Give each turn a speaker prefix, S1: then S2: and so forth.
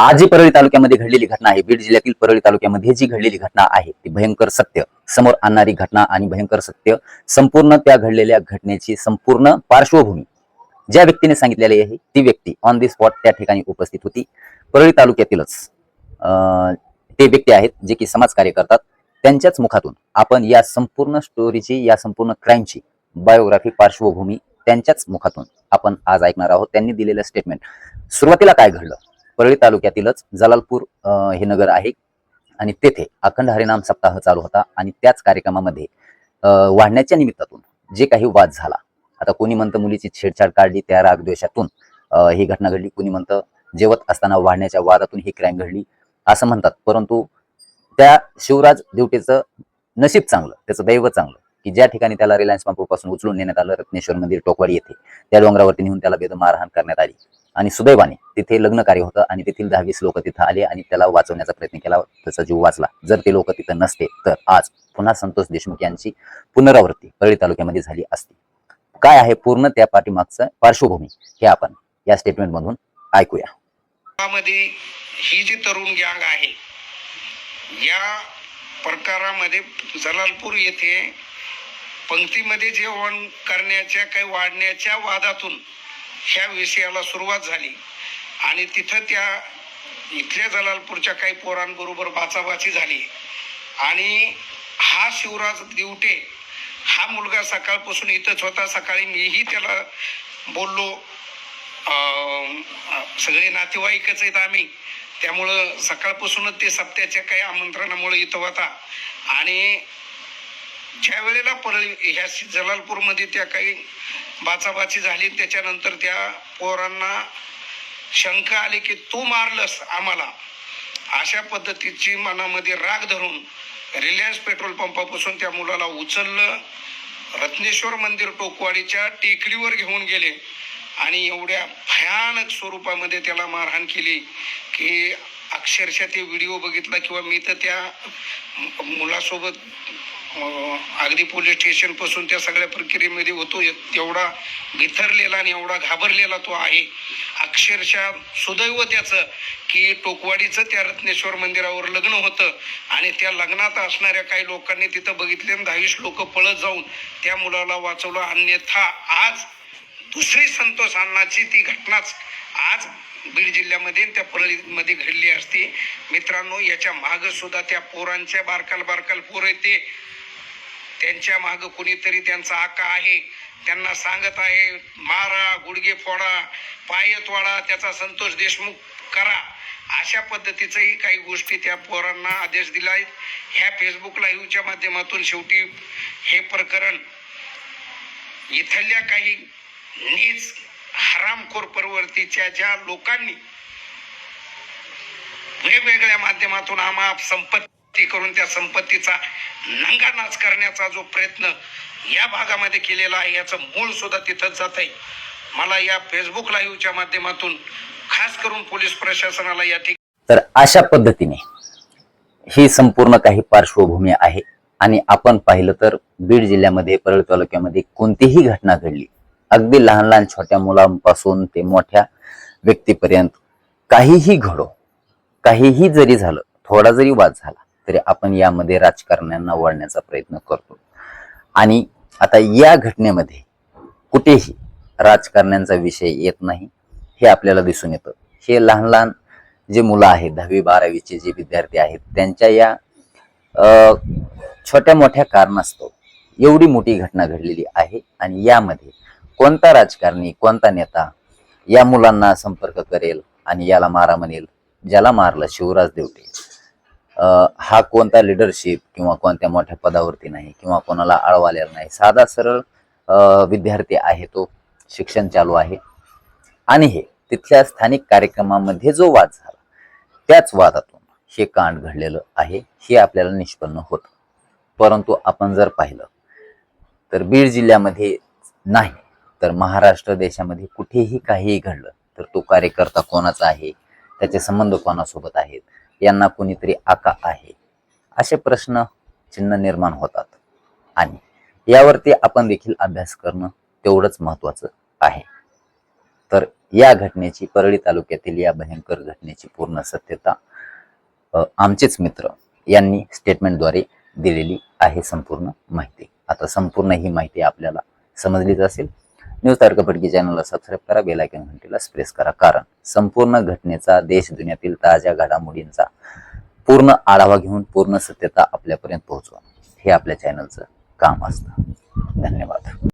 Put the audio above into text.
S1: आज जी परळी तालुक्यामध्ये घडलेली घटना आहे. बीड जिल्ह्यातील परळी तालुक्यामध्ये जी घडलेली घटना आहे ती भयंकर सत्य समोर आणणारी घटना आणि भयंकर सत्य संपूर्ण त्या घडलेल्या घटनेची संपूर्ण पार्श्वभूमी ज्या व्यक्तीने सांगितलेली आहे ती व्यक्ती ऑन दी स्पॉट त्या ठिकाणी उपस्थित होती. परळी तालुक्यातीलच अं, ते व्यक्ती आहेत जे की समाजकार्य करतात. त्यांच्याच मुखातून आपण या संपूर्ण स्टोरीची या संपूर्ण क्राईमची बायोग्राफी पार्श्वभूमी त्यांच्याच मुखातून आपण आज ऐकणार आहोत. त्यांनी दिलेलं स्टेटमेंट सुरुवातीला काय घडलं? परळी तालुक्यातीलच जलालपूर हे नगर आहे. आणि तेथे अखंड हरिनाम सप्ताह चालू होता आणि त्याच कार्यक्रमामध्ये अं, वाढण्याच्या निमित्तातून जे काही वाद झाला आता कोणी म्हणतं मुलीची छेडछाड काढली त्या रागद्वेषातून अं, ही घटना घडली. कोणी म्हणतं जेवत असताना वाढण्याच्या वादातून ही क्राईम घडली असं म्हणतात. परंतु त्या शिवराज देवटेचं नशीब चांगलं त्याचं दैव चांगलं की ज्या ठिकाणी त्याला रिलायन्स पंपापासून उचलून नेण्यात आलं रत्नेश्वर मंदिर टोकवाडी येथे त्या डोंगरावरती नेऊन त्याला बेदम मारहाण करण्यात आली. आणि सुदैवाने तिथे लग्न कार्य होतं आणि तेथील दहावीस लोक तिथं आले आणि त्याला वाचवण्याचा प्रयत्न केला. त्याचा जीव वाचला. जर ते लोक तिथं नसते तर आज पुन्हा संतोष देशमुख यांची पुनरावृत्ती परळी तालुक्यामध्ये झाली असती. काय आहे पूर्ण त्या पाठीमागचं पार्श्वभूमी? हे आपण या स्टेटमेंट मधून ऐकूया.
S2: ही जी तरुण गँग आहे या प्रकारामध्ये जलालपूर येथे पंक्तीमध्ये जेवण करण्याच्या काही वाढण्याच्या वादातून ह्या विषयाला सुरुवात झाली. आणि तिथं त्या इथल्या जलालपूरच्या काही पोरांबरोबर बाचाबाची झाली. आणि हा शिवराज दिवटे हा मुलगा सकाळपासून इथंच होता. सकाळी मीही त्याला बोललो. सगळे नातेवाईकच आहेत आम्ही. त्यामुळं सकाळपासूनच ते सप्त्याच्या काही आमंत्रणामुळे इथं होता. आणि ज्या वेळेला परळी ह्या जलालपूरमध्ये त्या काही बाचाबाची झाली त्याच्यानंतर त्या पोरांना शंका आली की तू मारलंस आम्हाला. अशा पद्धतीची मनामध्ये राग धरून रिलायन्स पेट्रोल पंपापासून त्या मुलाला उचललं. रत्नेश्वर मंदिर टोकवाडीच्या टेकडीवर घेऊन गेले आणि एवढ्या भयानक स्वरूपामध्ये त्याला मारहाण केली की अक्षरशः ते व्हिडिओ बघितला किंवा मी तर त्या मुलासोबत हो, अगदी पोलीस स्टेशनपासून त्या सगळ्या प्रक्रियेमध्ये होतो. एवढा बिथरलेला आणि एवढा घाबरलेला तो आहे. अक्षरशः सुदैव त्याचं की टोकवाडीचं त्या रत्नेश्वर मंदिरावर लग्न होतं. आणि त्या लग्नात असणाऱ्या काही लोकांनी तिथं बघितले दहावीस लोक पळत जाऊन त्या मुलाला वाचवलं. अन्यथा आज दुसरी संतोष अण्णाची ती घटनाच आज बीड जिल्ह्यामध्ये आणि त्या परळीमध्ये घडली असती. मित्रांनो याच्या माग सुद्धा त्या पोरांच्या बारकाल बारकाल पोर येते त्यांच्या मागं कोणीतरी त्यांचा आका आहे. त्यांना सांगत आहे मारा गुडघे फोडा पायत वाडा त्याचा संतोष देशमुख करा. अशा पद्धतीचंही काही गोष्टी त्या पोरांना आदेश दिला ह्या फेसबुक लाईव्हच्या माध्यमातून शेवटी हे प्रकरण इथल्या काही नीच हरामखोर परवर्तीच्या ज्या लोकांनी वेगवेगळ्या माध्यमातून आमाप संपत्ती करून त्या संपत्तीचा नंगानाच करण्याचा जो प्रयत्न या भागामध्ये केलेला आहे याचं मूळ सुद्धा तिथंच जात आहे. मला या फेसबुक लाईव्हच्या माध्यमातून खास करून पोलीस प्रशासनाला या ठिकाणी
S1: तर अशा पद्धतीने ही संपूर्ण काही पार्श्वभूमी आहे. आणि आपण पाहिलं तर बीड जिल्ह्यामध्ये परळ तालुक्यामध्ये कोणतीही घटना घडली अगदी लहान लहान छोट्या मुलांपासून ते मोठ्या व्यक्तीपर्यंत काहीही घडो काहीही जरी झालं थोडा जरी वाद झाला तरी आपण यामध्ये राजकारण्यांना वळण्याचा प्रयत्न करतो. आणि आता या घटनेमध्ये कुठेही राजकारण्यांचा विषय येत नाही हे आपल्याला दिसून येतं. हे लहान लहान जे मुलं आहेत दहावी बारावीचे जे विद्यार्थी आहेत त्यांच्या या छोट्या मोठ्या कारणास्तव एवढी मोठी घटना घडलेली आहे आणि यामध्ये कोणता राजकारणी कोणता नेता या मुलांना संपर्क करेल आणि याला मारा म्हणेल ज्याला मारलं शिवराज देवटे. हा कोणता लिडरशिप किंवा कोणत्या मोठ्या पदावरती नाही किंवा कोणाला आळवालेला नाही. साधा सरळ विद्यार्थी आहे तो. शिक्षण चालू आहे. आणि हे तिथल्या स्थानिक कार्यक्रमामध्ये जो वाद झाला त्याच वादातून हे कांड घडलेलं आहे. हे आपल्याला निष्पन्न होतं. परंतु आपण जर पाहिलं तर बीड जिल्ह्यामध्ये नाही तर महाराष्ट्र देशामध्ये कुठेही काहीही घडलं तर तो कार्यकर्ता कोणाचा आहे? त्याचे संबंध कोणासोबत आहेत? यांना कोणीतरी आका आहे? असे प्रश्न चिन्ह निर्माण होतात. आणि यावरती आपण देखील अभ्यास करणं तेवढंच महत्वाचं आहे. तर या घटनेची परळी तालुक्यातील या भयंकर घटनेची पूर्ण सत्यता आमचेच मित्र यांनी स्टेटमेंटद्वारे दिलेली आहे संपूर्ण माहिती. आता संपूर्ण ही माहिती आपल्याला समजलीच असेल न्यूज तारकफटकी चॅनलला सबस्क्राईब करा बेल आयकॉन घंटीला प्रेस करा. कारण संपूर्ण घटनेचा देश दुनियातील ताज्या घडामोडींचा पूर्ण आढावा घेऊन पूर्ण सत्यता आपल्यापर्यंत पोहोचवा. हे आपल्या चॅनलचं काम असतं. धन्यवाद.